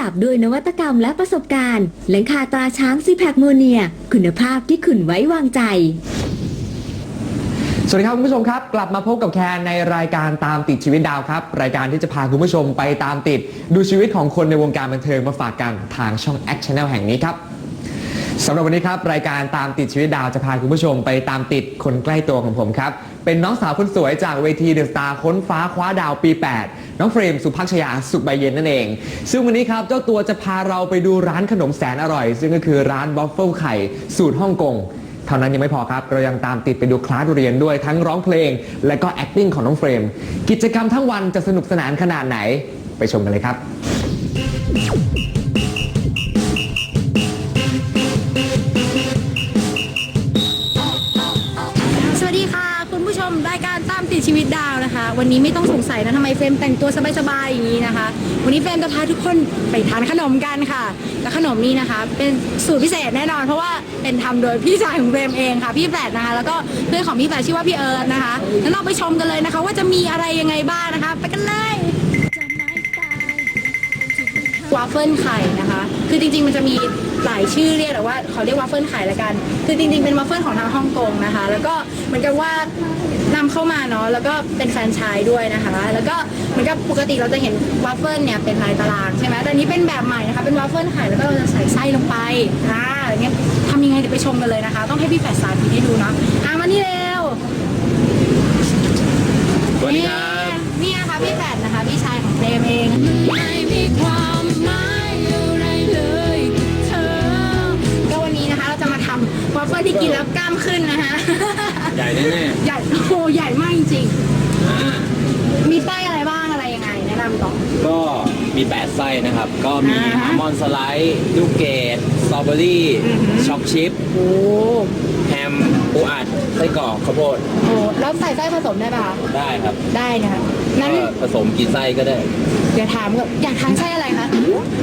ดับด้วยนวัตกรรมและประสบการณ์ หลังคาตราช้างซีแพคโมเนีย คุณภาพที่คุณไว้วางใจ สวัสดีครับคุณผู้ชมครับ กลับมาพบกับแคนในรายการตามติดชีวิตดาวครับ รายการที่จะพาคุณผู้ชมไปตามติด ดูชีวิตของคนในวงการบันเทิงมาฝากกันทางช่องแอคชั่นแนลแห่งนี้ครับ สำหรับวันนี้ครับ รายการตามติดชีวิตดาวจะพาคุณผู้ชมไปตามติดคนใกล้ตัวของผมครับ เป็นน้องสาวคนสวยจากเวทีเดอะสตาร์ค้นฟ้าคว้าดาวปี 8 น้องเฟรมสุภักชยาสุขใบเย็นนั่นเอง ซึ่งวันนี้ครับเจ้าตัวจะพาเราไปดูร้านขนมแสนอร่อย ซึ่งก็คือร้านวอฟเฟิลไข่สูตรฮ่องกงเท่านั้นยังไม่พอครับ เรายังตามติดไปดูคลาสเรียนด้วยทั้งร้องเพลง และก็ acting ของน้องเฟรม กิจกรรมทั้งวันจะสนุกสนานขนาดไหน ไปชมกันเลยครับ วนะคะวันนี้ไม่ต้องสงสัยนะทำไมเฟรมแต่งตัวสบายๆอย่างนี้นะคะ วันนี้เฟรมจะพาทุกคนไปทานขนมกันค่ะและขนมนี้นะคะ เป็นสูตรพิเศษแน่นอน เพราะว่าเป็นทำโดยพี่ชายของเฟรมเองค่ะ พี่แฝดนะคะ แล้วก็เพื่อนของพี่แฝดชื่อว่าพี่เอิร์ธนะคะงั้นเราไปชมกันเลยนะคะ ว่าจะมีอะไรยังไงบ้างนะคะ ไปกันเลยวาฟเฟิลไข่นะคะ คือจริงๆมันจะมี หลายชื่อเรียกแต่ว่าเขาเรียกวาฟเฟิลไข่ละกัน คือจริงๆเป็นวาฟเฟิลของทางฮ่องกงนะคะ แล้วก็เหมือนกับว่านำเข้ามาเนาะแล้วก็เป็นแฟรนไชส์ด้วยนะคะ แล้วก็เหมือนกับปกติเราจะเห็นวาฟเฟิลเนี่ยเป็นลายตารางใช่ไหมแต่อันนี้เป็นแบบใหม่นะคะเป็นวาฟเฟิลไข่แล้วก็เราจะใส่ไส้ลงไปอ่าอย่างเงี้ยทำยังไงเดี๋ยวไปชมกันเลยนะคะ ต้องให้พี่แฝดสาธิตให้ดูเนาะอะมานี่เร็วสวัสดีครับนี่นะคะพี่แฝดนะคะพี่ชายของเฟรมเอง วอฟเฟิลที่กินแล้วกล้ามขึ้นนะคะใหญ่แน่ใหญ่โอ้โหใหญ่มากจริงๆอ่า ๆมีไส้อะไรบ้างอะไรยังไงแนะนำก่อ ก็มี8ไส้นะครับ ก็มีอ่าฮะอัลมอนด์สไลด์ลูกเกดสตรอเบอรี่อือหือ ช็อกชิพโอ้แฮมปูอัดไส้กรอกข้าวโพดโหแล้วใส่ไส้ผสมได้ป่ะคะได้ครับได้นะคะนั้น ก็ผสมกี่ไส้ก็ได้ เดี๋ยวถามก่อนอยากทานไส้อะไรคะ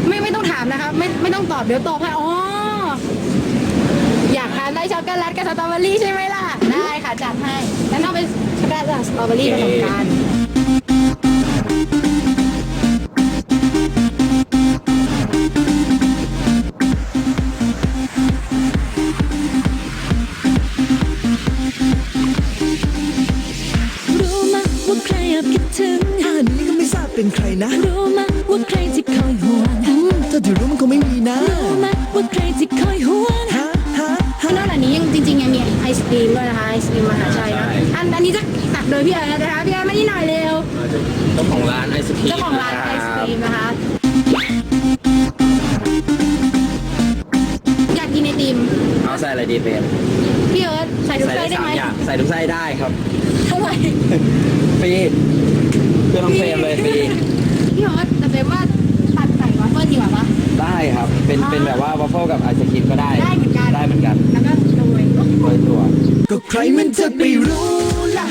ไม่ไม่ต้องถามนะคะ ไม่ไม่ต้องตอบเดี๋ยวตอบให้อ๋อานได้ช็อกโกแลตกับสตรอเบอรี่ใช่ไหมล่ะ ได้ค่ะจัดให้ แล้วเองเป็นช็อกโกแลตกับสตรอเบอรี่ผสมกัน มด้วยนะคะไอศครีมมหาชัยนะใช่อันอันนี้จะตักโดยพี่เอิร์ธนะคะพี่เอิร์ธมานี่หน่อยเร็วเจ้าของร้านไอศครีมเจ้าของร้านไอศครีมนะคะอยากกินไอติมเอาใส่อะไรดีเป็นพี่เอิร์ธใส่ทุกใส่ไส้ได้ได้สามไหมอย่างใส่ทุกไส้ได้ครับเท่าไหร่ฟรีเพื่อน้องเฟรมเลยฟรีพี่เอิร์ธแต่เป็นว่าตัดใส่วาฟเฟิลดีกว่าปะ ได้ครับ เป็นเป็นแบบว่าวาฟเฟิลกับไอศครีมก็ได้ ได้เหมือนกัน ได้เหมือนกันแล้วก็โรยโดยตัว ก็ใครมันจะไปรู้ล่ะ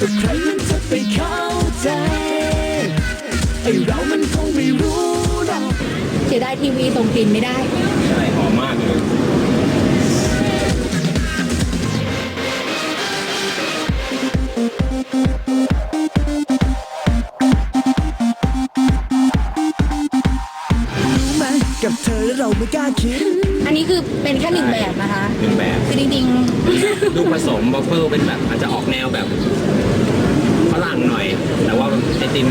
ก็ใครมันจะไปเข้าใจไอเรามันคงไม่รู้หรอกเสียดายทีวีส่งกลิ่นไม่ได้ ใช่หอมมากเลย งแบบนะคะ หนึ่งแบบ คือจริงๆลูกผสมบัฟเฟิลเป็นแบบอาจจะออกแนวแบบฝรั่งหน่อย แต่ว่าไอติม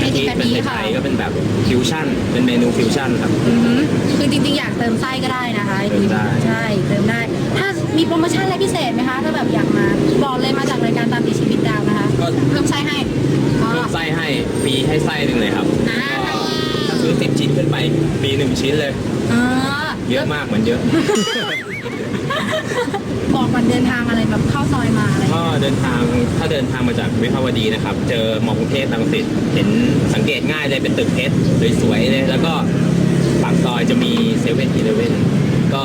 ไอติมเป็นกะทิไทยค่ะๆก็เป็นแบบฟิวชั่น เป็นเมนูฟิวชั่นครับอือหือคือจริงๆ อยากเติมไส้ก็ได้นะคะเติมได้ ใช่ เติมได้ ถ้ามีโปรโมชั่นอะไรพิเศษไหมคะ ถ้าแบบอยากมา บอกเลยมาจากรายการตามติดชีวิตดาวนะคะก็ เพิ่มไส้ให้อ๋อ เพิ่มไส้ให้ฟรีให้ไส้หนึ่งเลยครับอ่า ก็ถ้าซื้อสิบชิ้นขึ้นไปฟรีหนึ่งชิ้นเลย อ๋อ เยอะมากเหมือนเยอะ บอกวันเดินทางอะไรแบบเข้าซอยมาอะไรก็เดินทางถ้าเดินทางมาจากวิภาวดีนะครับ เจอมอกรุงเทพตังสิตเห็นสังเกตง่ายเลยเป็นตึกเพชรสวยๆเลยแล้วก็ปากซอยจะมีเซเว่นอีเลเว่นก็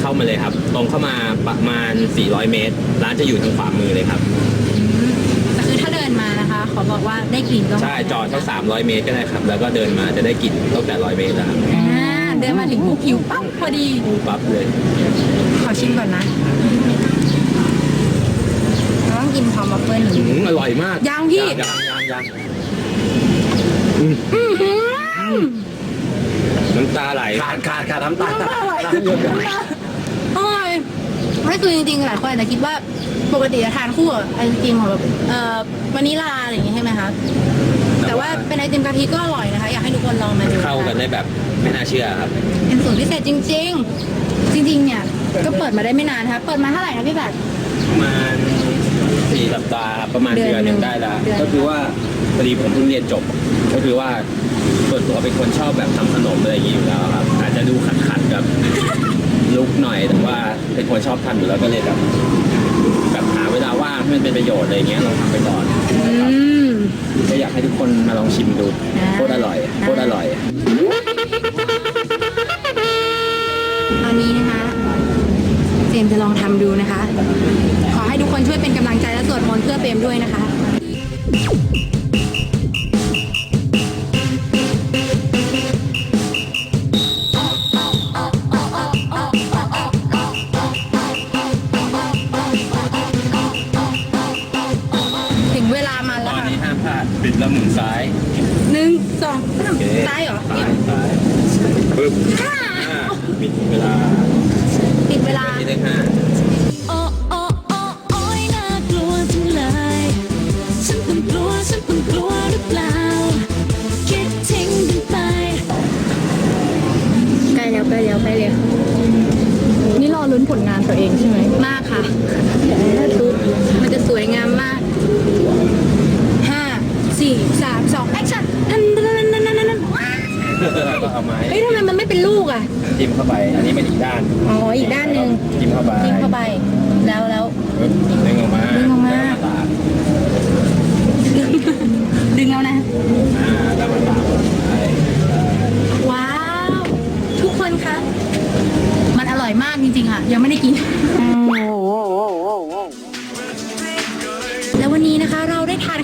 เข้ามาเลยครับ ตรงเข้ามาประมาณ 400 เมตร ร้านจะอยู่ทางขวามือเลยครับแต่คือถ้าเดินมานะคะ ขอบอกว่าได้กลิ่นก็ใช่จอดสัก300 เมตรก็ได้ครับ แล้วก็เดินมาจะได้กลิ่นตั้งแต่100 เมตรแล้วครับอ่า เดินมาถึงปุ๊บผิวปั๊บพอดีปั๊บเลยขอชิมก่อนนะเราต้องกินพร้อมบัฟเฟิลอืมอร่อยมากยังพี่ยังยังยังอื้อหือน้ำตาไหลขาดขาดขาดน้ำตาอร่อยอร่อยไม่คือจริงๆหลายคนอาจจะคิดว่าปกติจะทานคู่กับไอติมของแบบเอ่อวานิลลาอะไรอย่างงี้ใช่ไหมคะแต่ว่าเป็นไอติมกะทิก็อร่อยนะคะ อยากให้ทุกคนลองมาดูะคะเข้ากันได้แบบไม่น่าเชื่อครับ เป็นสูตรพิเศษจริง ๆ จริง ๆ เนี่ย ก็เปิดมาได้ไม่นานนะคะเปิดมาเท่าไหร่นะพี่แบบ ประมาณสี่สัปดาห์ครับประมาณเดืเดืออนนหหนึ่นึ่งงได้แล้วเดือน ก็คือว่าพอดีผมเพิ่งเรียนจบ ก็คือว่าส่วนตัวเป็นคนชอบแบบทำขนมอะไรอย่างนี้อยู่แล้วครับ อาจจะดูขัดขัดๆกับลุกหน่อยแต่ว่าเป็นคนชอบทำอยู่แล้วก็เลยแบบแบบหาเวลาว่างให้มันเป็นประโยชน์อะไรอย่างเงี้ยลองทำไปก่อนอืม ก็อยากให้ทุกคนมาลองชิมดูอ่าโคตรอร่อยโคตรอร่อยตอนนี้นะคะเจมส์จะลองทำดูนะคะ ขอให้ทุกคนช่วยเป็นกำลังใจและสวดมนต์เพื่อเปรมด้วยนะคะ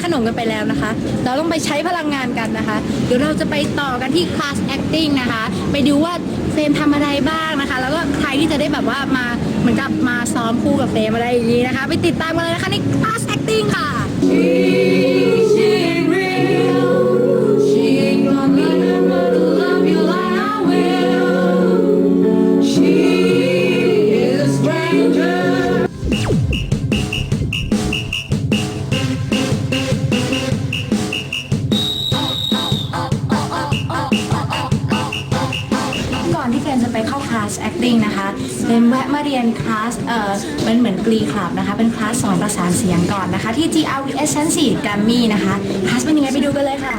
ขนมกันไปแล้วนะคะ เราต้องไปใช้พลังงานกันนะคะ เดี๋ยวเราจะไปต่อกันที่คลาส acting นะคะ ไปดูว่าเฟรมทำอะไรบ้างนะคะ แล้วก็ใครที่จะได้แบบว่ามาเหมือนกับมาซ้อมคู่กับเฟรมอะไรอย่างนี้นะคะ ไปติดตามกันเลยนะคะในคลาส acting ค่ะ อนที่เฟรมจะไปเข้าคลาส acting นะคะเฟรมแวะมาเรียนคลาสเอ่อเป็นเหมือนกรีคลับนะคะ เป็นคลาสสอนประสานเสียงก่อนนะคะ ที่ GRVS ชั้น4 Grammy นะคะคลาสเป็นยังไงไปดูกันเลยค่ะ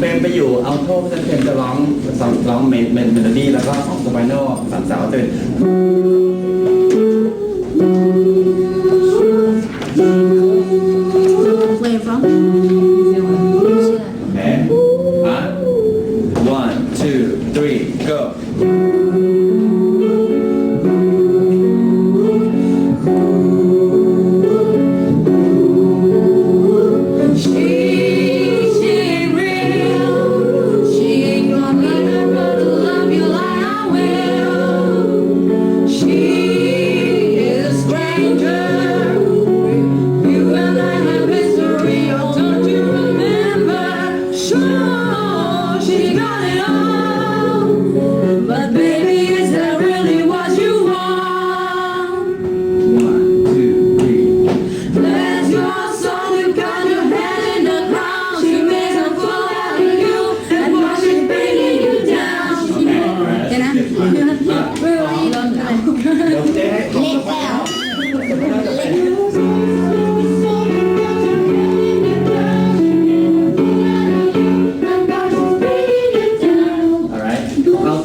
เพลงไปอยู่เอาโทษเพาะะนั้นเพลงจะร้องร้องเมนเมนเมโลดี้แล้วก็ของสไปโน่สามสาวจะเป็น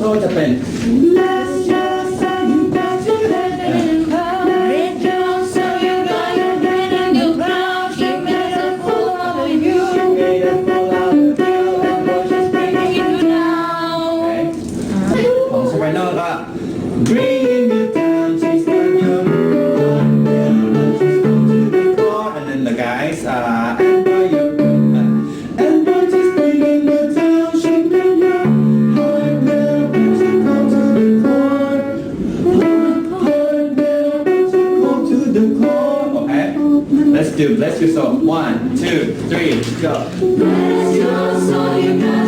อัลโทจะเป็นขอ one two three go Thank you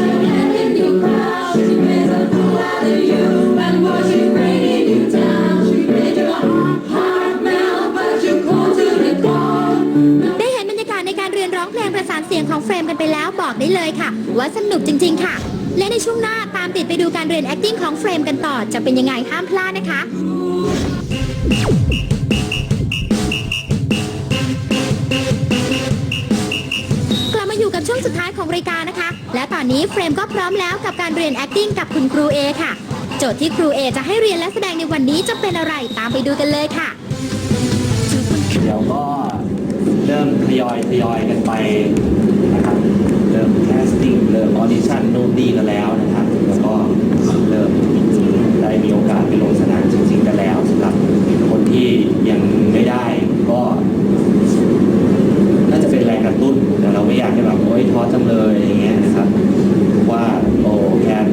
ได้เห็นบรรยากาศในการเรียนร้องเพลงประสานเสียงของเฟรมกันไปแล้วบอกได้เลยค่ะ ว่าสนุกจริง ๆ ค่ะ และในช่วงหน้าตามติดไปดูการเรียน acting ของเฟรมกันต่อจะเป็นยังไงห้ามพลาดนะคะ รายกานะคะ และตอนนี้เฟรมก็พร้อมแล้วกับการเรียน acting กับคุณครูเอค่ะ โจทย์ที่ครูเอจะให้เรียนและแสดงในวันนี้จะเป็นอะไรตามไปดูกันเลยค่ะ เดี๋ยวก็เริ่มทยอยทยอยกันไปนะครับเริ่มแคสติ้งเริ่มออดิชั่นนู่นนี่กันแล้วนะครับแล้วก็เริ่มได้มีโอกาสไปลงสนามจริงๆกันแล้วสำหรับคนที่ยังไม่ได้ก็ แรงกระตุ้น แต่เราไม่อยากให้แบบโอ๊ยท้อจังเลยอย่างเงี้ยนะครับว่าโอ้แคน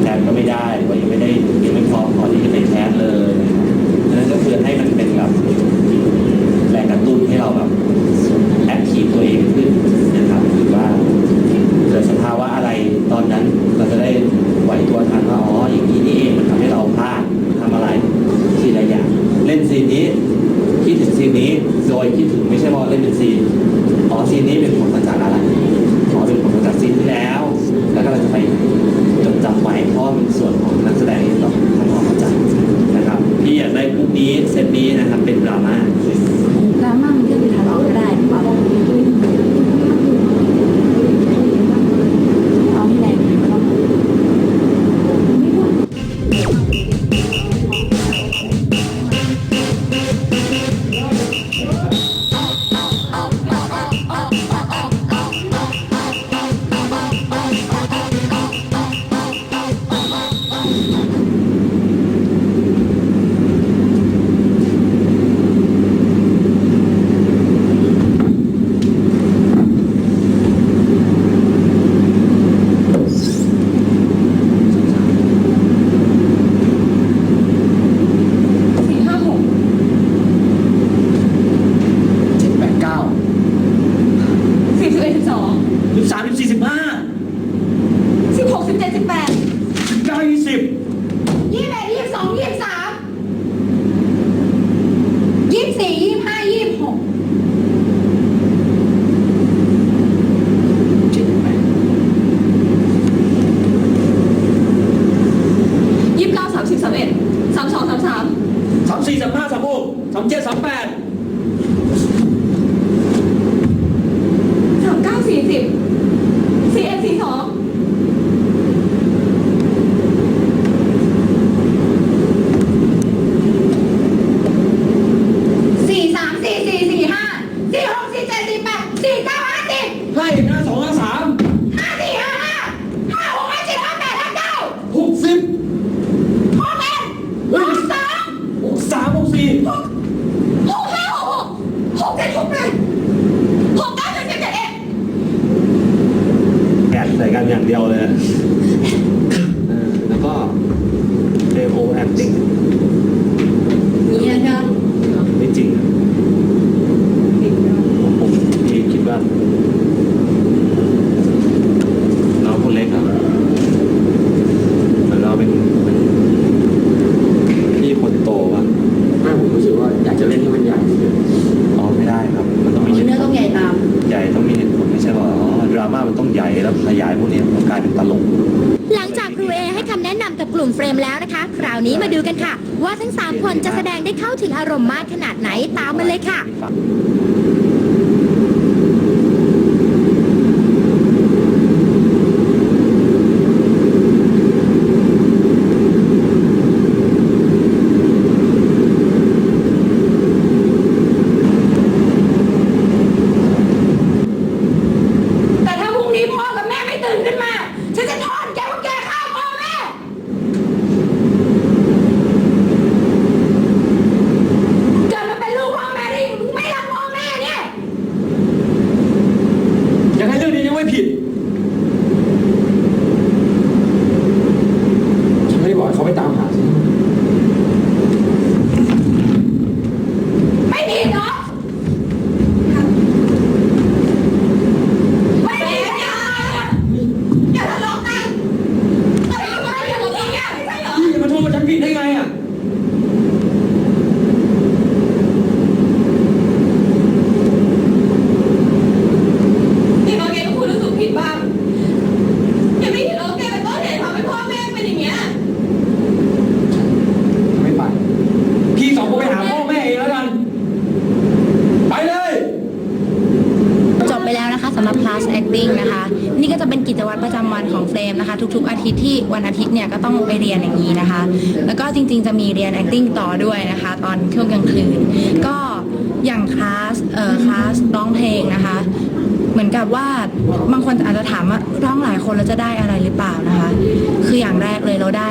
แคนก็ไม่ได้หรือว่ายังไม่ได้ยังไม่พร้อมพอที่จะไปแคสเลยนะครับดังนั้นก็คือให้มันเป็นแบบแรงกระตุ้นให้เราแบบแอคทีฟตัวเอง มันต้องมีเหตุเนื้อผต้ลองใหญ่ตาม ใหญ่ต้องมีเหตุผลไม่ใช่ว่าอ๋อดราม่ามันต้องใหญ่แล้วขยายพวกนี้มันกลายเป็นตลก หลังจากครูเอให้คำแนะนำกับกลุ่มเฟรมแล้วนะคะ คราวนี้มาดูกันค่ะ ว่าทั้ง 3 คนจะแสดงได้เข้าถึงอารมณ์มากขนาดไหนตามมาเลยค่ะแต่ถ้าพรุ่งนี้พ่อกับแม่ไม่ตื่นขึ้นมา ฉันจะทอดแกว่าแกฆ่าพ่อแม่ เกิดมาเป็นลูกพ่อแม่ได้ไม่รักพ่อแม่เนี่ย ยังให้เรื่องนี้ยังไม่ผิด ฉันไม่ได้บอกให้เขาไปตามหาฉัน ไม่ผิดเหรอ ไม่ผิดอย่าอย่าทะเลาะกันอย่าทะเลาะกันอย่าทะเลาะกันไม่ใช่เหรอ พี่จะมาโทษว่าฉันผิดได้ไงอะ อย่างน้อยแกก็ควรรู้สึกผิดบ้างแกไม่เห็นเหรอแกเป็นต้นเหตุทำให้พ่อแม่เป็นอย่างเงี้ย ไม่ไป พี่สองคนไปหาพ่อแม่เองแล้วกัน ไปเลย จบไปแล้วนะคะสำหรับ class acting นะคะ นี่ก็จะเป็นกิจวัตรประจำวันของเฟรมนะคะ ทุกๆ อาทิตย์ที่วันอาทิตย์ เนี่ยก็ต้องไปเรียนอย่างนี้นะคะ แล้วก็จริงๆจะมีเรียน acting ต่อด้วยนะคะ ตอนช่วงกลางคืน ก็อย่างคลาสเอ่อคลาสร้องเพลงนะคะ เหมือนกับว่าบางคนอาจจะถามว่าร้องหลายคนแล้วจะได้อะไรหรือเปล่านะคะ คืออย่างแรกเลยเราได้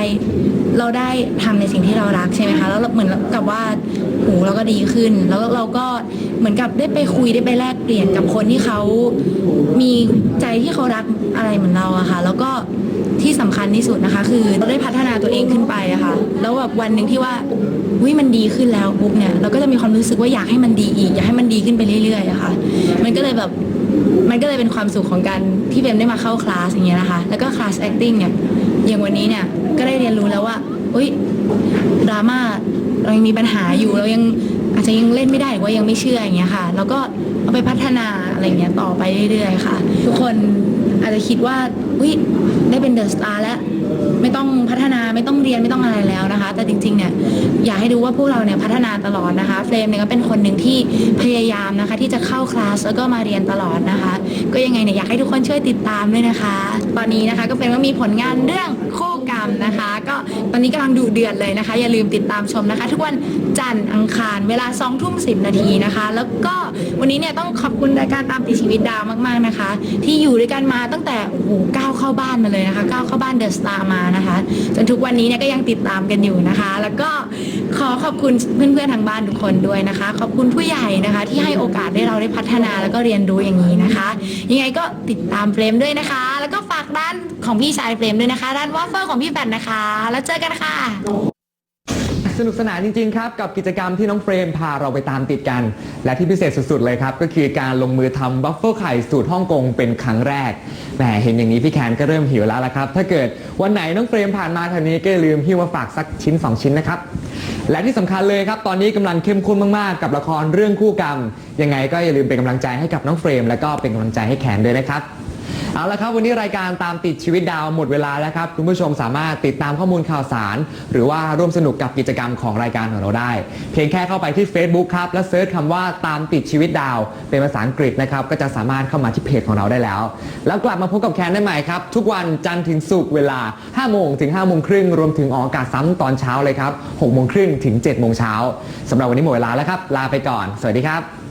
เราได้ทำในสิ่งที่เรารักใช่ไหมคะแล้วเราเหมือนกับว่าหูเราก็ดีขึ้น แล้วเราก็เหมือนกับได้ไปคุยได้ไปแลกเปลี่ยนกับคนที่เขามีใจที่เขารักอะไรเหมือนเราอะค่ะ แล้วก็ ที่สำคัญที่สุดนะคะ คือเราได้พัฒนาตัวเองขึ้นไปอะค่ะแล้วแบบวันหนึ่งที่ว่าวิมันดีขึ้นแล้วปุ๊บเนี่ยเราก็จะมีความรู้สึกว่าอยากให้มันดีอีก อยากให้มันดีขึ้นไปเรื่อยๆอะค่ะมันก็เลยแบบมันก็เลยเป็นความสุขของการที่เบมได้มาเข้าคลาสอย่างเงี้ยนะคะ แล้วก็คลาส acting เนี่ยอย่างวันนี้เนี่ยก็ได้เรียนรู้แล้วว่าอุ้ยดราม่าเรายังมีปัญหาอยู่เรายังอาจจะยังเล่นไม่ได้หรือว่ายังไม่เชื่ออย่างเงี้ยค่ะ แล้วก็เอาไปพัฒนาอะไรเงี้ยต่อไปเรื่อยๆค่ะ ทุกคน อาจจะคิดว่าอุ้ยได้เป็นเดอะสตาร์แล้วไม่ต้องพัฒนาไม่ต้องเรียนไม่ต้องอะไรแล้วนะคะ แต่จริงๆเนี่ยอยากให้ดูว่าพวกเราเนี่ยพัฒนาตลอดนะคะเฟรมเนี่ยก็เป็นคนหนึ่งที่พยายามนะคะที่จะเข้าคลาสแล้วก็มาเรียนตลอดนะคะ ก็ยังไงเนี่ยอยากให้ทุกคนช่วยติดตามด้วยนะคะ ตอนนี้นะคะก็เป็นว่ามีผลงานเรื่องคู่ รมนะคะ ก็ตอนนี้กำลังดูเดือดเลยนะคะ อย่าลืมติดตามชมนะคะ ทุกวันจันทร์อังคารเวลา2ทุ่ม10นาทีนะคะ แล้วก็วันนี้เนี่ยต้องขอบคุณรายการตามติดชีวิตดาวมากๆนะคะ ที่อยู่ด้วยกันมาตั้งแต่โอ้โหก้าวเข้าบ้านมาเลยนะคะก้าวเข้าบ้านเดอะสตาร์มานะคะจนทุกวันนี้เนี่ยก็ยังติดตามกันอยู่นะคะ แล้วก็ขอขอบคุณเพื่อนๆทางบ้านทุกคนด้วยนะคะ ขอบคุณผู้ใหญ่นะคะ ที่ให้โอกาสได้เราได้พัฒนาแล้วก็เรียนรู้อย่างนี้นะคะ ยังไงก็ติดตามเฟรมด้วยนะคะ แล้วก็ ร้านของพี่ชายเฟรมด้วยนะคะ ร้านวอฟเฟิลของพี่แบนนะคะ แล้วเจอกันค่ะ สนุกสนานจริง ๆ ครับ กับกิจกรรมที่น้องเฟรมพาเราไปตามติดกัน และที่พิเศษสุด ๆ เลยครับ ก็คือการลงมือทำบัฟเฟิลไข่สูตรฮ่องกงเป็นครั้งแรกแหมเห็นอย่างนี้พี่แคนก็เริ่มหิวแล้วละครับ ถ้าเกิดวันไหนน้องเฟรมผ่านมาทางนี้ก็อย่าลืมหิ้วมาฝากสักชิ้น 2 ชิ้นนะครับและที่สำคัญเลยครับตอนนี้กำลังเข้มข้นมากๆ กับละครเรื่องคู่กรรมยังไงก็อย่าลืมเป็นกำลังใจให้กับน้องเฟรม แล้วก็เป็นกำลังใจให้แคนด้วยนะครับ เอาละครับวันนี้รายการตามติดชีวิตดาวหมดเวลาแล้วครับ คุณผู้ชมสามารถติดตามข้อมูลข่าวสาร หรือว่าร่วมสนุกกับกิจกรรมของรายการของเราได้ เพียงแค่เข้าไปที่ Facebook ครับ และเซิร์ชคำว่าตามติดชีวิตดาว เป็นภาษาอังกฤษนะครับ ก็จะสามารถเข้ามาที่เพจของเราได้แล้ว แล้วกลับมาพบกับแคนได้ใหม่ครับ ทุกวันจันทร์ถึงศุกร์เวลา5โมงถึง5โมงครึ่งรวมถึงออกอากาศซ้ำตอนเช้าเลยครับ6โมงครึ่งถึง7โมงเช้าสำหรับวันนี้หมดเวลาแล้วครับลาไปก่อน สวัสดีครับ